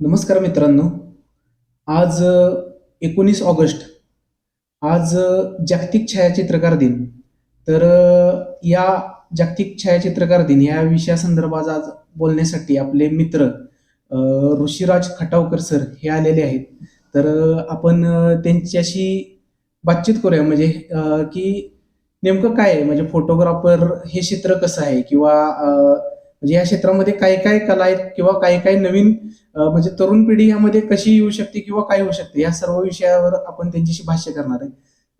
नमस्कार मित्रांनो. आज एकोणीस ऑगस्ट. आज जागतिक छायाचित्रकार दिन. तर या जागतिक छायाचित्रकार दिन या विषयासंदर्भात आज बोलण्यासाठी आपले मित्र ऋषिराज खटावकर सर हे आलेले आहेत. तर आपण त्यांच्याशी बातचीत करूया. म्हणजे की नेमकं काय आहे? म्हणजे फोटोग्राफर हे क्षेत्र कसं आहे? किंवा म्हणजे या क्षेत्रामध्ये काय काय कला आहेत किंवा काय काय नवीन म्हणजे तरुण पिढी यामध्ये कशी येऊ शकते किंवा काय होऊ शकते या सर्व विषयावर आपण त्यांच्याशी भाष्य करणार आहे.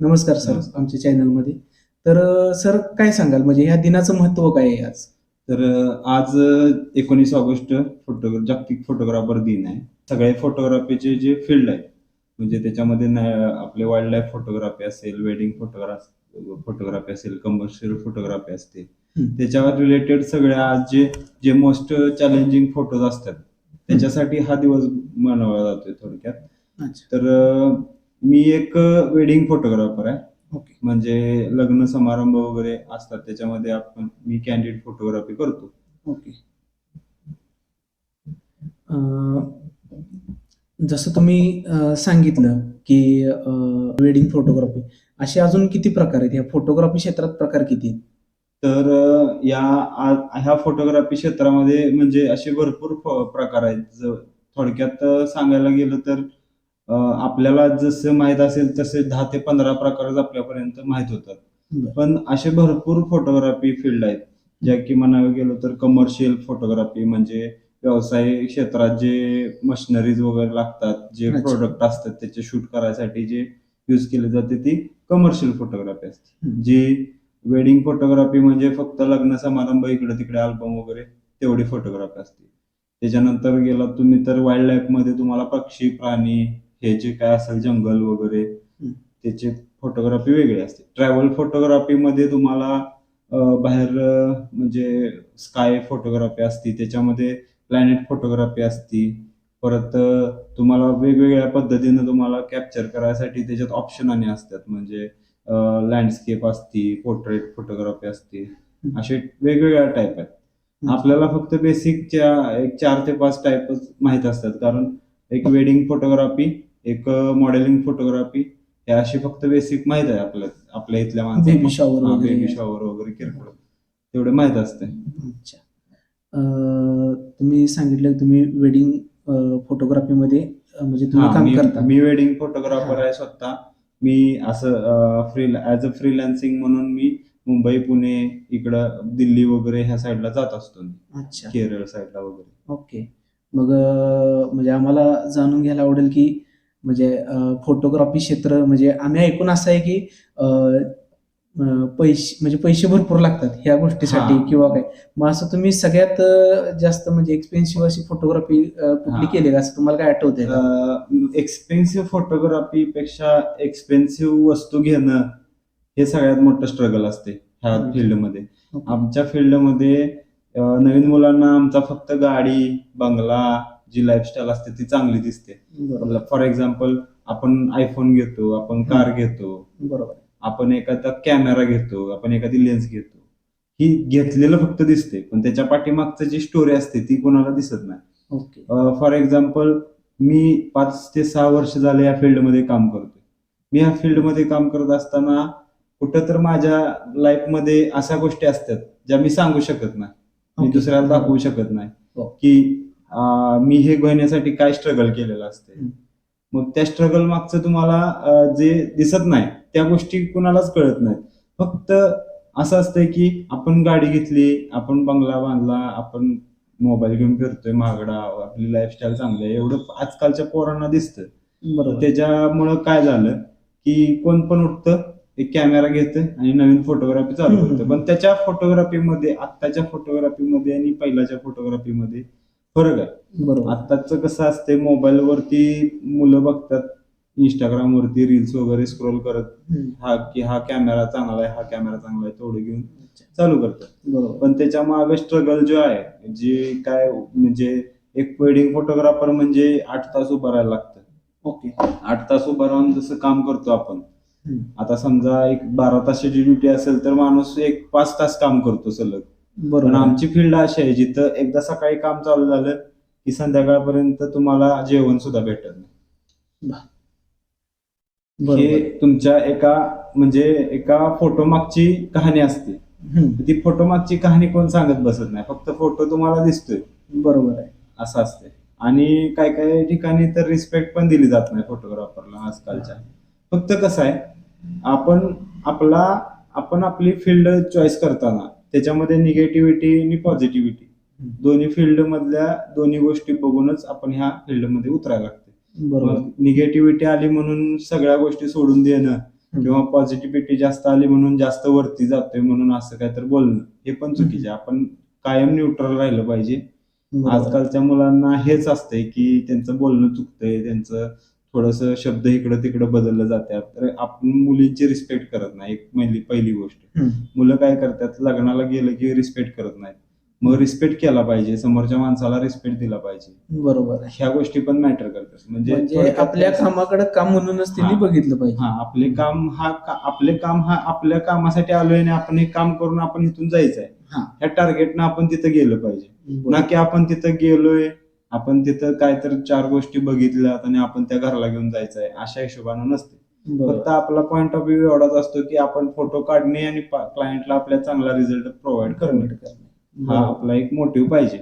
नमस्कार सर. आमच्या चॅनलमध्ये. तर सर काय सांगाल? म्हणजे ह्या दिनाचं महत्त्व काय आहे आज? तर आज एकोणीस ऑगस्ट फोटो जागतिक फोटोग्राफर दिन आहे. सगळे फोटोग्राफीचे जे फील्ड आहेत म्हणजे त्याच्यामध्ये आपले वाईल्ड लाईफ फोटोग्राफी असेल वेडिंग फोटोग्राफ फोटोग्राफी असेल कमर्शियल फोटोग्राफी असते. त्याच्यावर रिलेटेड सगळ्या आज जे जे मोस्ट चॅलेंजिंग फोटोज असतात त्याच्यासाठी हा दिवस मनवला जातोय थोडक्यात. अच्छा. तर मी एक वेडिंग फोटोग्राफर आहे. ओके. म्हणजे लग्न समारंभ वगैरे असतात त्याच्यामध्ये आपण मी कॅन्डिड फोटोग्राफी करतो. ओके. जसं तुम्ही सांगितलं की वेडिंग फोटोग्राफी असे अजून किती प्रकार आहेत? या फोटोग्राफी क्षेत्रात प्रकार किती आहेत? तर या आ- ह्या फोटोग्राफी क्षेत्रामध्ये म्हणजे असे भरपूर प्रकार आहेत ज- थोडक्यात सांगायला गेलं तर आपल्याला जसं माहीत असेल तसे दहा ते पंधरा प्रकारच आपल्यापर्यंत माहीत होतात. पण असे भरपूर फोटोग्राफी फील्ड आहेत ज्या की म्हणावं गेलं तर कमर्शियल फोटोग्राफी म्हणजे व्यवसाय क्षेत्रात जे मशिनरीज वगैरे लागतात जे. प्रोडक्ट असतात त्याचे शूट करायसाठी जे यूज केले जाते ती कमर्शियल फोटोग्राफी असते. जी वेडिंग फोटोग्राफी म्हणजे फक्त लग्न समारंभ इकडे तिकडे अल्बम वगैरे तेवढी फोटोग्राफी असते. त्याच्यानंतर गेला तुम्ही तर वाईल्ड लाईफमध्ये तुम्हाला पक्षी प्राणी हे जे काय असेल जंगल वगैरे त्याची फोटोग्राफी वेगळी असते. ट्रॅव्हल फोटोग्राफी मध्ये तुम्हाला बाहेर म्हणजे स्काय फोटोग्राफी असती त्याच्यामध्ये प्लॅनेट फोटोग्राफी असती. परत तुम्हाला वेगवेगळ्या पद्धतीनं तुम्हाला कॅप्चर करायसाठी त्याच्यात ऑप्शन आणि असतात. म्हणजे लँडस्केप असती पोर्ट्रेट फोटोग्राफी असते असे वेगवेगळ्या टाईप आहेत. आपल्याला फक्त बेसिकच्या एक चार ते पाच टाईपच माहीत असतात. कारण एक वेडिंग फोटोग्राफी एक मॉडेलिंग फोटोग्राफी हे अशी फक्त बेसिक माहीत आहे आपल्या आपल्या इथल्या वगैरे. बेबी शॉवर वगैरे किरकोळ तेवढे माहीत असते. तुम्ही सांगितलं तुम्ही वेडिंग फोटोग्राफीमध्ये म्हणजे तुम्ही काम करता. मी वेडिंग फोटोग्राफर आहे स्वतः. मी असं फ्री ऍज अ फ्रीलॅन्सिंग म्हणून मी मुंबई पुणे इकडं दिल्ली वगैरे ह्या साईडला जात असतो मी. अच्छा. केरळ साईडला वगैरे. ओके. मग अ, म्हणजे आम्हाला जाणून घ्यायला आवडेल की म्हणजे फोटोग्राफी क्षेत्र म्हणजे आम्ही ऐकून असं आहे की अ, पैसे म्हणजे पैसे भरपूर लागतात ह्या गोष्टीसाठी. किंवा काय. मग असं तुम्ही सगळ्यात जास्त म्हणजे एक्सपेन्सिव्ह अशी फोटोग्राफी कुठली. केली का असं तुम्हाला काय आठवतंय का? एक्सपेन्सिव्ह फोटोग्राफी पेक्षा एक्सपेन्सिव्ह वस्तू घेणं हे सगळ्यात मोठं स्ट्रगल असते ह्या. फील्डमध्ये. आमच्या फील्डमध्ये नवीन मुलांना आमचा फक्त गाडी बंगला जी लाईफस्टाईल असते ती चांगली दिसते. फॉर एक्झाम्पल आपण आयफोन घेतो आपण कार घेतो. बरोबर. आपण एखादा कॅमेरा घेतो आपण एखादी लेन्स घेतो ही घेतलेलं फक्त दिसते पण त्याच्या पाठीमागचं जी स्टोरी असते ती कोणाला दिसत नाही ओके फॉर एक्झाम्पल मी पाच ते सहा वर्ष झाले या फील्डमध्ये काम करतोय मी या फील्डमध्ये काम करत असताना कुठं तर माझ्या लाईफमध्ये अशा गोष्टी असतात ज्या मी सांगू शकत नाही मी ओके. दुसऱ्याला दाखवू शकत नाही हो. की अं, मी हे घेण्यासाठी काय स्ट्रगल केलेलं असते. मग त्या स्ट्रगल मागचं तुम्हाला जे दिसत नाही त्या गोष्टी कुणालाच कळत नाहीत. फक्त असं असतंय की आपण गाडी घेतली आपण बंगला बांधला आपण मोबाईल घेऊन फिरतोय महागडा आपली लाईफस्टाईल चांगली आहे एवढं आजकालच्या पोरांना दिसतं बरोबर. त्याच्यामुळं काय झालं की कोण पण उठतं एक कॅमेरा घेतं आणि नवीन फोटोग्राफी चालू करतं. पण त्याच्या फोटोग्राफीमध्ये आत्ताच्या फोटोग्राफीमध्ये आणि पहिल्याच्या फोटोग्राफीमध्ये फरक आहे. बरोबर. आत्ताचं कसं असते मोबाईलवरती मुलं बघतात इंस्टाग्राम वरती रील्स वगैरे स्क्रोल करत. हा की हा कॅमेरा चांगला आहे हा कॅमेरा चांगला आहे तेवढं घेऊन. चालू करतात बरोबर. पण त्याच्यामागे स्ट्रगल जो आहे जे काय म्हणजे एक वेडिंग फोटोग्राफर म्हणजे आठ तास उभं राहायला लागतं. ओके. आठ तास उभं राहून जसं काम करतो आपण. आता समजा एक बारा तासाची ड्युटी असेल तर माणूस एक पाच तास काम करतो सलग. बरोबर. आमची फील्ड अशी आहे जिथं एकदा सकाळी काम चालू झालं की संध्याकाळपर्यंत तुम्हाला जेवण सुद्धा भेटत नाही. हे तुमच्या एका म्हणजे एका फोटो मागची कहाणी असते. ती फोटो मागची कहाणी कोण सांगत बसत नाही फक्त फोटो तुम्हाला दिसतोय. बरोबर आहे. असं असते. आणि काय काय ठिकाणी तर रिस्पेक्ट पण दिली जात नाही फोटोग्राफरला आजकालच्या. फक्त कसं आहे आपण आपला आपण आपली फील्ड चॉईस करताना त्याच्यामध्ये निगेटिव्हिटी आणि पॉझिटिव्हिटी दोन्ही फील्ड मधल्या दोन्ही गोष्टी बघूनच आपण ह्या फील्डमध्ये उतरायला लागते बरोबर. निगेटिव्हिटी आली म्हणून सगळ्या गोष्टी सोडून देणं किंवा पॉझिटिव्हिटी जास्त आली म्हणून जास्त वरती जातोय म्हणून असं काय तर बोलणं हे पण चुकीचे आहे. आपण कायम न्यूट्रल राहिलं पाहिजे. आजकालच्या मुलांना हेच असतंय की त्यांचं बोलणं चुकतंय त्यांचं थोडस शब्द इकडं तिकडं बदललं जातात. तर आपण मुलींची रिस्पेक्ट करत नाही एक पहिली पहिली गोष्ट. मुलं काय करतात लग्नाला गेलं की रिस्पेक्ट करत नाहीत. मग रिस्पेक्ट केला पाहिजे समोरच्या माणसाला रिस्पेक्ट दिला पाहिजे. बरोबर आहे. ह्या गोष्टी पण मॅटर करतात. म्हणजे म्हणजे थोडक्यात आपल्या कामाकडे काम म्हणूनच त्यांनी हा. बघितलं पाहिजे. हा आपले काम हा का- आपले काम हा आपल्या कामासाठी आलोय आणि आपण हे काम करून आपण इथून जायचंय. हा. ह्या टार्गेटनं आपण तिथं गेलं पाहिजे. बरोबर. ना की आपण तिथं गेलोय आपण तिथं काय तर चार गोष्टी बघितल्यात आणि आपण त्या घराला घेऊन जायचंय अशा हिशोबानं नसते. बरोबर. फक्त आपला पॉईंट ऑफ व्ह्यू एवढाच असतो की आपण फोटो काढणे आणि क्लायंटला आपल्या चांगला रिझल्ट प्रोव्हाइड करणे. हा. आपला एक मोटिव्ह पाहिजे.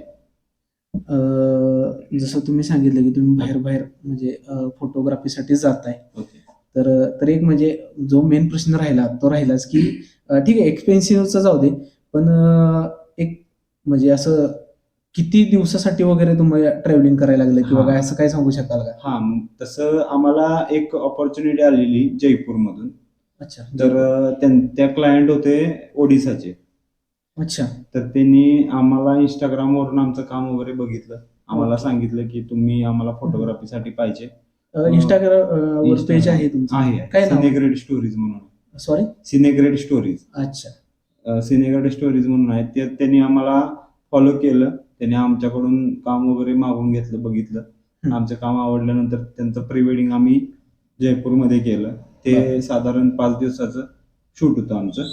अं, जसं तुम्ही सांगितलं की तुम्ही बाहेर बाहेर म्हणजे फोटोग्राफीसाठी जाताय. ओके. तर तर एक म्हणजे जो मेन प्रश्न राहिला तो राहिलाच की अं, ठीक आहे एक्सपेन्सिव्हचा जाऊ दे पण अं, एक म्हणजे असं किती दिवसासाठी वगैरे तुम्हाला ट्रॅव्हलिंग करायला लागलं किंवा हा. काय असं काय सांगू शकाल का? हा तसं आम्हाला एक ऑपॉर्च्युनिटी आलेली जयपूरमधून. अच्छा तर अं, त्यां- त्या क्लायंट होते ओडिसाचे. अच्छा. तर त्यांनी आम्हाला इंस्टाग्रामवरून आमचं काम वगैरे बघितलं. आम्हाला सांगितलं की तुम्ही आम्हाला फोटोग्राफीसाठी पाहिजे. इंस्टाग्राम वर पेज Instagram. आहे तुमचं. आहे. काय नाव? सिनेग्रेड स्टोरीज म्हणून. सॉरी सिनेग्रेड स्टोरीज अच्छा. सिनेग्रेड स्टोरीज म्हणून आहे. ते त्यांनी आम्हाला फॉलो केलं. त्यांनी आमच्याकडून काम वगैरे मागून घेतलं बघितलं. आमचं काम आवडल्यानंतर त्यांचं प्री वेडिंग आम्ही जयपूरमध्ये केलं. ते. साधारण पाच दिवसाचं. शूट होतं आमचं.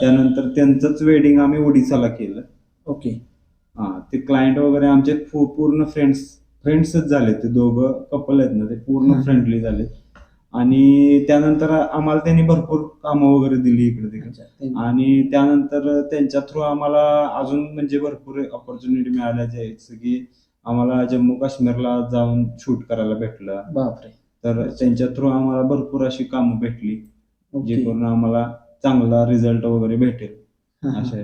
त्यानंतर त्यांचंच वेडिंग आम्ही ओडिसाला केलं. ओके. हा ते क्लायंट वगैरे आमचे पूर्ण फ्रेंड्स फ्रेंड्सच झाले ते दोघं कपल आहेत ना ते पूर्ण. फ्रेंडली झाले आणि त्यानंतर आम्हाला त्यांनी भरपूर कामं वगैरे दिली इकडे तिकडे. आणि त्यानंतर त्यांच्या थ्रू आम्हाला अजून म्हणजे भरपूर ऑपॉर्च्युनिटी मिळाल्या जसं की आम्हाला जम्मू काश्मीरला जाऊन शूट करायला भेटलं. बापरे. तर त्यांच्या थ्रू आम्हाला भरपूर अशी कामं भेटली. जे करून आम्हाला चांगला रिझल्ट वगैरे भेटेल. अशा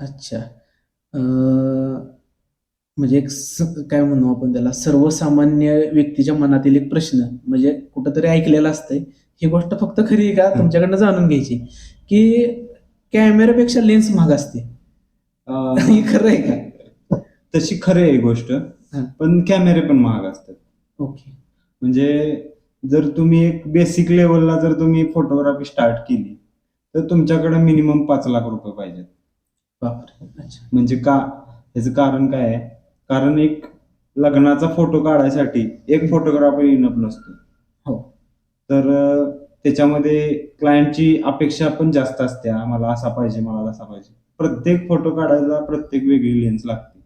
अच्छा. म्हणजे एक काय म्हणू आपण त्याला सर्वसामान्य व्यक्तीच्या मनातील एक प्रश्न म्हणजे कुठंतरी ऐकलेला असतंय. ही गोष्ट फक्त खरी आहे का? तुमच्याकडनं जाणून घ्यायची. की कॅमेऱ्यापेक्षा लेन्स महाग असते. हे खरं आहे का? तशी खरी आहे गोष्ट. पण कॅमेरे पण महाग असतात. ओके. म्हणजे जर तुम्ही एक बेसिक लेवलला जर तुम्ही फोटोग्राफी स्टार्ट केली तर तुमच्याकडे मिनिमम पाच लाख रुपये पाहिजेत. अच्छा. म्हणजे का याचं कारण काय आहे? कारण एक लग्नाचा फोटो काढायसाठी एक फोटोग्राफर इनफ नसतो. हो. तर अं, त्याच्यामध्ये क्लायंटची अपेक्षा पण जास्त असते. मला असा पाहिजे मला तसा पाहिजे. प्रत्येक फोटो काढायला प्रत्येक वेगळी लेन्स लागते.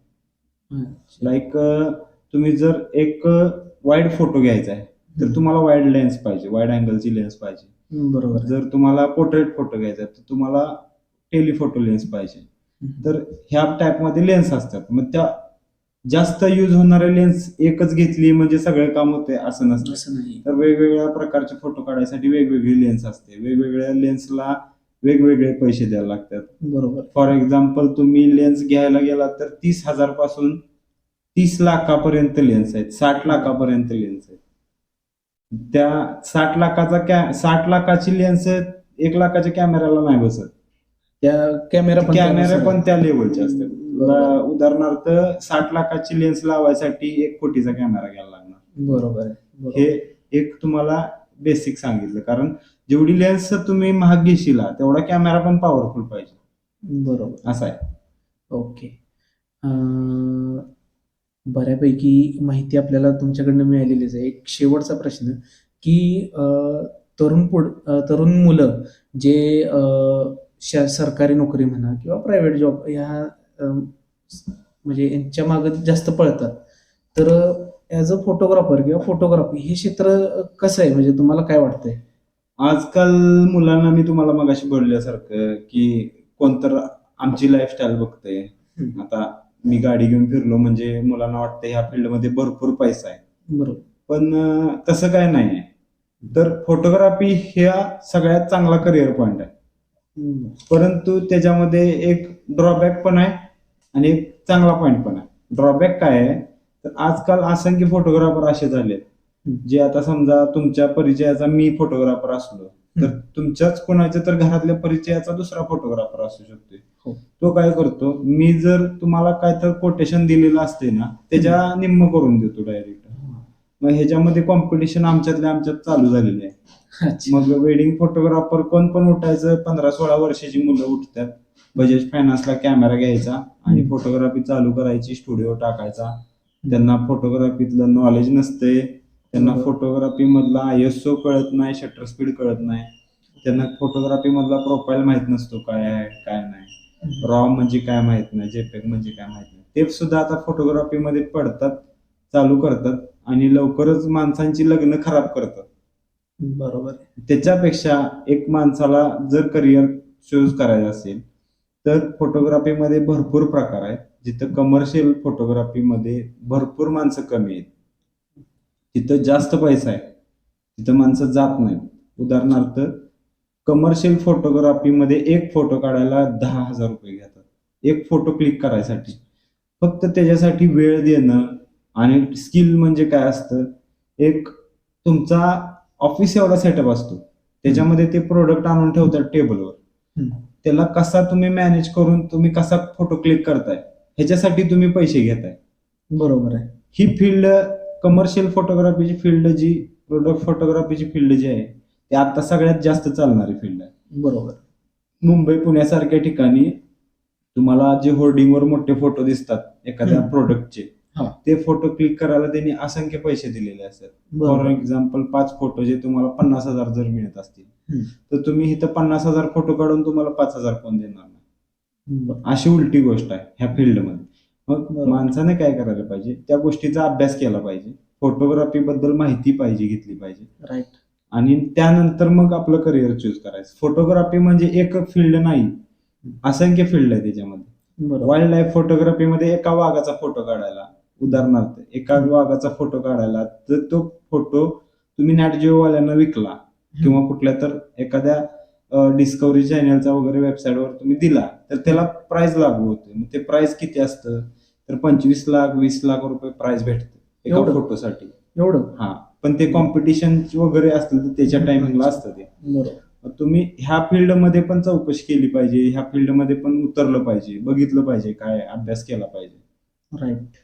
अच्छा. लाईक तुम्ही जर एक वाईड फोटो घ्यायचा आहे तर तुम्हाला वाईड लेन्स पाहिजे वाईड अँगलची लेन्स पाहिजे. बरोबर. जर तुम्हाला पोर्ट्रेट फोटो घ्यायचा तर तुम्हाला टेलिफोटो लेन्स पाहिजे. तर ह्या टाईपमध्ये लेन्स असतात. मग त्या जास्त यूज होणारे लेन्स एकच घेतली म्हणजे सगळे काम होते असं नसतं. असं नाही. तर वेगवेगळ्या प्रकारचे फोटो काढायसाठी वेगवेगळी लेन्स असते. वेगवेगळ्या लेन्सला वेगवेगळे पैसे द्यायला लागतात. बरोबर. फॉर एक्झाम्पल तुम्ही लेन्स घ्यायला गेला तर तीस हजारपासून तीस लाखापर्यंत लेन्स आहेत साठ लाखापर्यंत लेन्स आहेत. त्या साठ लाखाचा कॅ साठ लाखाची लेन्स एक लाखाच्या कॅमेऱ्याला नाही बसत. त्या कॅमेरा कॅमेरे पण त्या लेवलचे असतात. उदाहरणार्थ साठ लाखाची लेन्स लावायसाठी एक कोटीचा कॅमेरा घ्यायला लागणार. बरोबर. हे एक तुम्हाला बेसिक सांगितलं. कारण जेवढी लेन्स तुम्ही महाग घेशील तेवढा कॅमेरा पण पॉवरफुल पाहिजे. बरोबर. असा आहे. ओके बऱ्यापैकी माहिती आपल्याला तुमच्याकडनं मिळालेलीच आहे. एक शेवटचा प्रश्न की तरुण पुढ तरुण मुलं जे श- सरकारी नोकरी म्हणा किंवा प्रायव्हेट जॉब ह्या म्हणजे यांच्या मागे जास्त पळतात. तर ॲज अ फोटोग्राफर किंवा फोटोग्राफी हे क्षेत्र कसं आहे? म्हणजे तुम्हाला काय वाटतंय? आजकाल मुलांना मी तुम्हाला मगाशी बोलल्यासारखं की कोणतर आमची लाईफस्टाईल बघतंय. आता मी गाडी घेऊन फिरलो म्हणजे मुलांना वाटतं ह्या फील्डमध्ये भरपूर पैसा आहे बरोबर पण अं, तसं काय नाही आहे तर फोटोग्राफी ह्या सगळ्यात चांगला करिअर पॉइंट आहे हम्म. परंतु त्याच्यामध्ये एक ड्रॉबॅक पण आहे आणि एक चांगला पॉइंट पण आहे ड्रॉबॅक काय आहे तर आजकाल असंख्य फोटोग्राफर असे हम्म. जे आता समजा तुमच्या परिचयाचा मी फोटोग्राफर असलो तर. तुमच्याच कोणाच्या तर घरातल्या परिचयाचा दुसरा फोटोग्राफर असू शकतोय. तो काय करतो मी जर तुम्हाला काय तर कोटेशन दिलेलं असते ना त्याच्या निम्म करून देतो डायरेक्ट मग ह्याच्यामध्ये कॉम्पिटिशन आमच्यातल्या आमच्यात चालू झालेली आहे. मग वेडिंग फोटोग्राफर कोण पण उठायचं पंधरा सोळा वर्षाची मुलं उठतात. बजाज फायनान्सला कॅमेरा घ्यायचा आणि. फोटोग्राफी चालू करायची स्टुडिओ टाकायचा. त्यांना फोटोग्राफीतलं नॉलेज नसते त्यांना. फोटोग्राफी मधला आयएसओ कळत नाही शटर स्पीड कळत नाही. त्यांना फोटोग्राफी मधला प्रोफाईल माहीत नसतो काय आहे काय नाही. रॉ म्हणजे काय माहीत नाही जेपेक म्हणजे काय माहीत नाही. ते सुद्धा आता फोटोग्राफी मध्ये पडतात चालू करतात आणि लवकरच माणसांची लग्न खराब करतात. बरोबर. त्याच्यापेक्षा एक माणसाला जर करिअर चूज करायचं असेल तर फोटोग्राफीमध्ये भरपूर प्रकार आहेत. जिथं कमर्शियल फोटोग्राफीमध्ये भरपूर माणसं कमी आहेत. तिथं जास्त पैसा आहे. तिथं माणसं जात नाहीत. उदाहरणार्थ कमर्शियल फोटोग्राफीमध्ये एक फोटो काढायला दहा हजार रुपये घेतात. एक फोटो क्लिक करायसाठी. फक्त त्याच्यासाठी वेळ देणं आणि स्किल म्हणजे काय असतं? एक तुमचा ऑफिस एवढा सेटअप असतो. त्याच्यामध्ये ते प्रोडक्ट आणून ठेवतात टेबलवर. त्याला कसा तुम्ही मॅनेज करून तुम्ही कसा फोटो क्लिक करताय? ह्याच्यासाठी तुम्ही पैसे घेताय. बरोबर आहे. ही फील्ड कमर्शियल फोटोग्राफीची फील्ड जी प्रोडक्ट फोटोग्राफीची फील्ड जी आहे ती आता सगळ्यात जास्त चालणारी फील्ड आहे बरोबर मुंबई पुण्यासारख्या ठिकाणी तुम्हाला जे होर्डिंगवर मोठे फोटो दिसतात एखाद्या. प्रोडक्टचे. ते फोटो क्लिक करायला त्यांनी असंख्य पैसे दिलेले असतात फॉर एक्झाम्पल पाच फोटो जे तुम्हाला पन्नास हजार जर मिळत असतील. तर तुम्ही इथं पन्नास हजार फोटो काढून तुम्हाला पाच हजार कोण देणार नाही. अशी उलटी गोष्ट आहे ह्या फील्डमध्ये मग. माणसाने काय करायला पाहिजे त्या गोष्टीचा अभ्यास केला पाहिजे फोटोग्राफी बद्दल माहिती पाहिजे घेतली पाहिजे राईट आणि त्यानंतर मग आपलं करिअर चूज करायचं. फोटोग्राफी म्हणजे एक फील्ड नाही असंख्य फील्ड आहे त्याच्यामध्ये. वाईल्ड लाईफ फोटोग्राफीमध्ये एका वाघाचा फोटो काढायला उदाहरणार्थ एका वाघाचा फोटो काढायला तर तो फोटो तुम्ही नॅटजिओवाल्यांना विकला किंवा कुठल्या तर एखाद्या डिस्कवरी चॅनलचा वगैरे वेबसाईटवर तुम्ही दिला तर त्याला प्राइस लागू होते मग ते प्राइस किती असतं? तर पंचवीस लाख वीस लाख रुपये प्राइस भेटते एका? फोटोसाठी एवढं. हा. पण ते कॉम्पिटिशन वगैरे असतील तर त्याच्या टायमिंगला असतं ते. बरोबर. तुम्ही ह्या फील्डमध्ये पण चौकशी केली पाहिजे ह्या फील्डमध्ये पण उतरलं पाहिजे बघितलं पाहिजे काय अभ्यास केला पाहिजे. राईट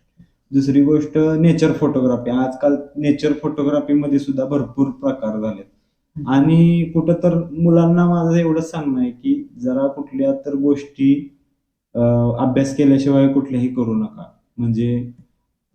दुसरी गोष्ट नेचर फोटोग्राफी आजकाल नेचर फोटोग्राफीमध्ये सुद्धा भरपूर प्रकार झालेत. आणि कुठं तर मुलांना माझं एवढंच सांगणं आहे की जरा कुठल्या तर गोष्टी अभ्यास केल्याशिवाय कुठल्याही करू नका. म्हणजे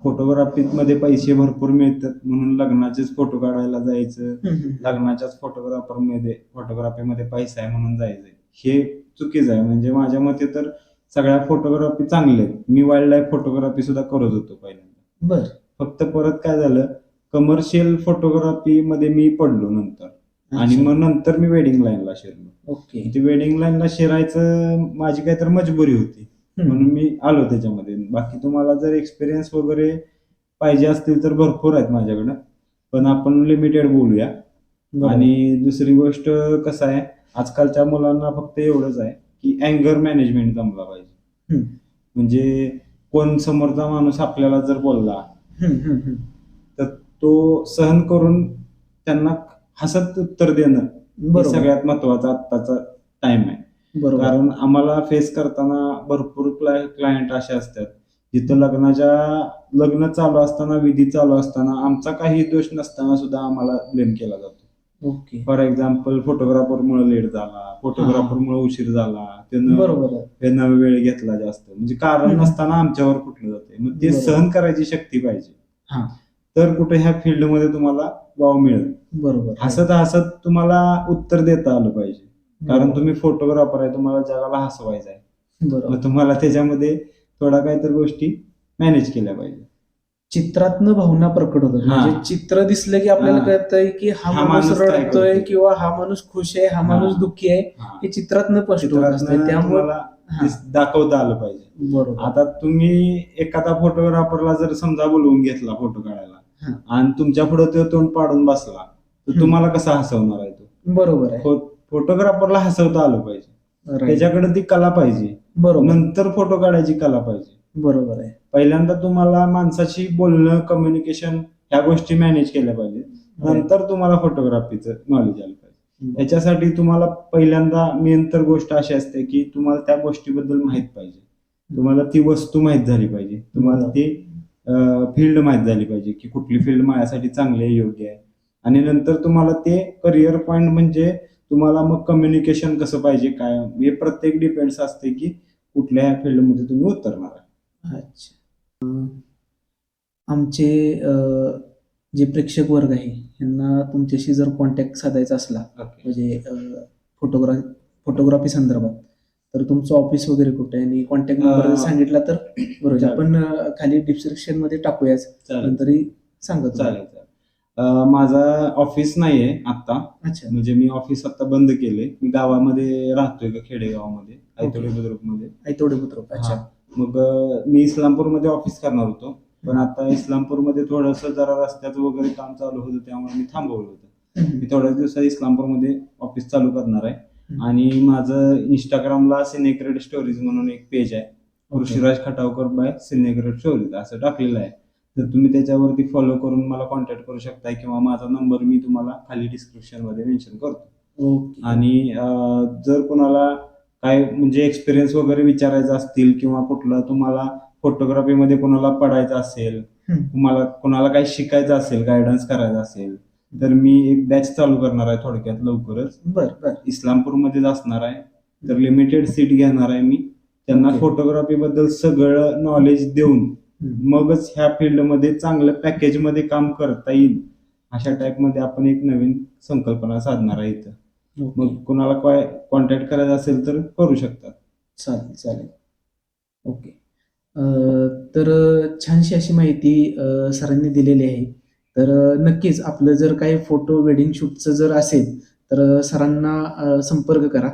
फोटोग्राफीमध्ये पैसे भरपूर मिळतात. म्हणून लग्नाचेच फोटो काढायला जायचं. लग्नाच्याच फोटोग्राफरमध्ये फोटोग्राफीमध्ये पैसा आहे म्हणून जायचंय. हे चुकीचं आहे. म्हणजे माझ्या मते तर सगळ्या फोटोग्राफी चांगल्या आहेत. मी वाईल्ड लाईफ फोटोग्राफी सुद्धा करत होतो पहिल्यांदा. बर. फक्त परत काय झालं? कमर्शियल फोटोग्राफी मध्ये मी पडलो नंतर. आणि मग नंतर मी वेडिंग लाईनला शिरलो. ओके. ते वेडिंग लाईनला शिरायचं माझी काय तर मजबुरी होती. म्हणून मी आलो त्याच्यामध्ये. बाकी तुम्हाला जर एक्सपिरियन्स वगैरे पाहिजे असतील तर भरपूर आहेत माझ्याकडं. पण आपण लिमिटेड बोलूया. आणि दुसरी गोष्ट कसं आहे आजकालच्या मुलांना फक्त एवढंच आहे की अँगर मॅनेजमेंट जमला पाहिजे. हम्म. म्हणजे कोण समोरचा माणूस आपल्याला जर बोलला तर तो सहन करून त्यांना हसत उत्तर देणं हे बरोबर. सगळ्यात महत्त्वाचा आत्ताचा टाइम आहे. कारण आम्हाला फेस करताना भरपूर क्लायंट असे असतात. जिथं लग्नाच्या लग्न चालू असताना विधी चालू असताना आमचा काही दोष नसताना सुद्धा आम्हाला ब्लेम केला जातो. ओके. फॉर एक्झाम्पल फोटोग्राफर मुळे लेट झाला फोटोग्राफर मुळे उशीर झाला त्यानं बरोबर आहे. त्यानं वेळ घेतला जास्त. म्हणजे कारण हम्म. नसताना आमच्यावर कुठलं जाते मग ते बरोबर. सहन करायची शक्ती पाहिजे. हा. तर कुठे ह्या फील्डमध्ये तुम्हाला वाव मिळेल. बरोबर. हसत हसत तुम्हाला उत्तर देता आलं पाहिजे. कारण तुम्ही फोटोग्राफर आहे तुम्हाला जगाला हसवायचं आहे बरोबर तुम्हाला त्याच्यामध्ये थोडा काहीतरी गोष्टी मॅनेज केल्या पाहिजे चित्रातनं भावना प्रकट होतात हा. म्हणजे चित्र दिसलं की आपल्याला हा. कळतंय की हा हा माणूस रडतोय? किंवा हा माणूस खुश आहे हा हा. माणूस दुःखी आहे हा. हे चित्रातनं स्पष्ट त्यामुळे हा. दाखवता आलं पाहिजे बरोबर आता तुम्ही एखादा फोटोग्राफरला जर समजा बोलवून घेतला फोटो हा. काढायला आणि तुमच्यापुढे तो तोंड पाडून बसला तर. तुम्हाला कसा हसवणार आहे तो बरोबर आहे फो- फोटोग्राफरला हसवता आलं पाहिजे. त्याच्याकडे ती कला पाहिजे. बरोबर. नंतर फोटो काढायची कला पाहिजे. बरोबर आहे. पहिल्यांदा तुम्हाला माणसाशी बोलणं कम्युनिकेशन ह्या गोष्टी मॅनेज केल्या पाहिजे नंतर तुम्हाला फोटोग्राफीचं नॉलेज आलं पाहिजे. याच्यासाठी तुम्हाला पहिल्यांदा मेन तर गोष्ट अशी असते की तुम्हाला त्या गोष्टीबद्दल माहीत पाहिजे. तुम्हाला ती वस्तू माहीत झाली पाहिजे. तुम्हाला. ती फील्ड माहीत झाली पाहिजे की कुठली फील्ड माझ्यासाठी चांगली आहे योग्य आहे. आणि नंतर तुम्हाला ते करिअर पॉइंट म्हणजे तुम्हाला मग कम्युनिकेशन कसं पाहिजे काय? हे प्रत्येक डिपेंड्स असते की कुठल्या फील्डमध्ये तुम्ही उतरणार आहे अच्छा. आमचे जे प्रेक्षक वर्ग आहे यांना तुमच्याशी जर कॉन्टॅक्ट साधायचा असला म्हणजे फोटोग्राफ फोटोग्राफी संदर्भात तर तुमचं ऑफिस वगैरे कुठे आहे? आणि कॉन्टॅक्ट नंबर सांगितला तर बरोबर. आपण खाली डिस्क्रिप्शनमध्ये टाकूयाच. नंतरही सांगा तुम्ही. चालेल. माझा ऑफिस नाहीये आता अच्छा. म्हणजे मी ऑफिस आता बंद केले मी गावामध्ये राहतोय का खेडेगावामध्ये आयतोडे बुद्रुकमध्ये आई तेवढे बुद्रुक अच्छा. मग मी इस्लामपूरमध्ये ऑफिस करणार होतो. पण आता इस्लामपूरमध्ये थोडस जरा रस्त्याचं वगैरे काम चालू होतं त्यामुळे मी थांबवलं होतं. मी थोड्याच दिवसात इस्लामपूरमध्ये ऑफिस चालू करणार आहे. आणि माझं इंस्टाग्रामला सिनेक्रेड स्टोरीज म्हणून एक पेज आहे. ऋषीराज खटावकर बाय सिनेक्रेड स्टोरीज असं टाकलेलं आहे. तर तुम्ही त्याच्यावरती फॉलो करून मला कॉन्टॅक्ट करू शकताय किंवा माझा नंबर मी तुम्हाला खाली डिस्क्रिप्शनमध्ये मेन्शन करतो आणि जर कोणाला काय म्हणजे एक्सपिरियन्स वगैरे विचारायचा असतील किंवा कुठला तुम्हाला फोटोग्राफीमध्ये कोणाला पडायचं असेल. तुम्हाला कोणाला काही शिकायचं असेल गायडन्स करायचं असेल तर मी एक बॅच चालू करणार आहे थोडक्यात लवकरच बर बर इस्लामपूरमध्येच असणार आहे तर लिमिटेड सीट घेणार आहे मी त्यांना. फोटोग्राफी बद्दल सगळं नॉलेज देऊन. मगच ह्या फील्डमध्ये चांगल्या पॅकेजमध्ये काम करता येईल. अशा टाईपमध्ये आपण एक नवीन संकल्पना साधणार आहे इथं. मग कुणाला काय कॉन्टॅक्ट करायचा असेल तर करू शकतात. चालेल चालेल. ओके. तर छानशी अशी माहिती सरांनी दिलेली आहे. तर नक्कीच आपलं जर काही फोटो वेडिंग शूटचं जर असेल तर सरांना संपर्क करा.